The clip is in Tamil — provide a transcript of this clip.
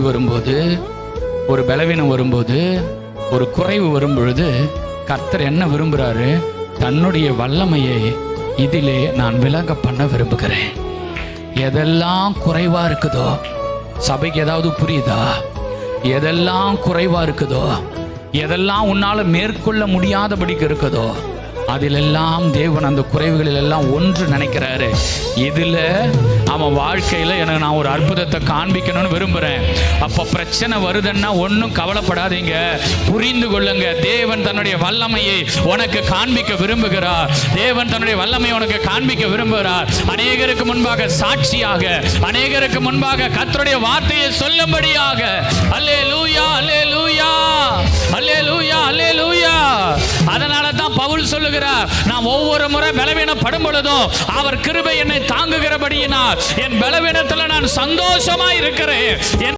வரும்போது ஒரு பலவீனம் வரும்போது ஒரு குறைவு வரும்பொழுது கர்த்தர் என்ன விரும்புகிறாரு தன்னுடைய வல்லமையை இதிலே நான் விளங்க பண்ண விரும்புகிறேன். எதெல்லாம் குறைவாக இருக்குதோ சபைக்கு ஏதாவது புரியுதா? எதெல்லாம் குறைவாக இருக்குதோ எதெல்லாம் உன்னால் மேற்கொள்ள முடியாதபடிக்கு இருக்குதோ அதிலெல்லாம் தேவன் அந்த குறைவுகளில் எல்லாம் ஒன்று நினைக்கிறாரு. இதில் அவன் வாழ்க்கையில் எனக்கு நான் ஒரு அற்புதத்தை காண்பிக்கணும்னு விரும்புகிறேன் அப்போ பிரச்சனை வருதுன்னா ஒன்றும் கவலைப்படாதீங்க. புரிந்து கொள்ளுங்க. தேவன் தன்னுடைய வல்லமையை உனக்கு காண்பிக்க விரும்புகிறார். தேவன் தன்னுடைய வல்லமையை உனக்கு காண்பிக்க விரும்புகிறார். அநேகருக்கு முன்பாக சாட்சியாக அநேகருக்கு முன்பாக கத்தருடைய வார்த்தையை சொல்லும்படியாக. அல்லே தான் பவுல் சொல்லுகிறார் நான் ஒவ்வொரு முறை பலவீனப்படும் பொழுதும் அவர் கிருபை என்னை தாங்குகிறபடியினால் என் பலவீனத்தில் நான் சந்தோஷமா இருக்கிறேன். என்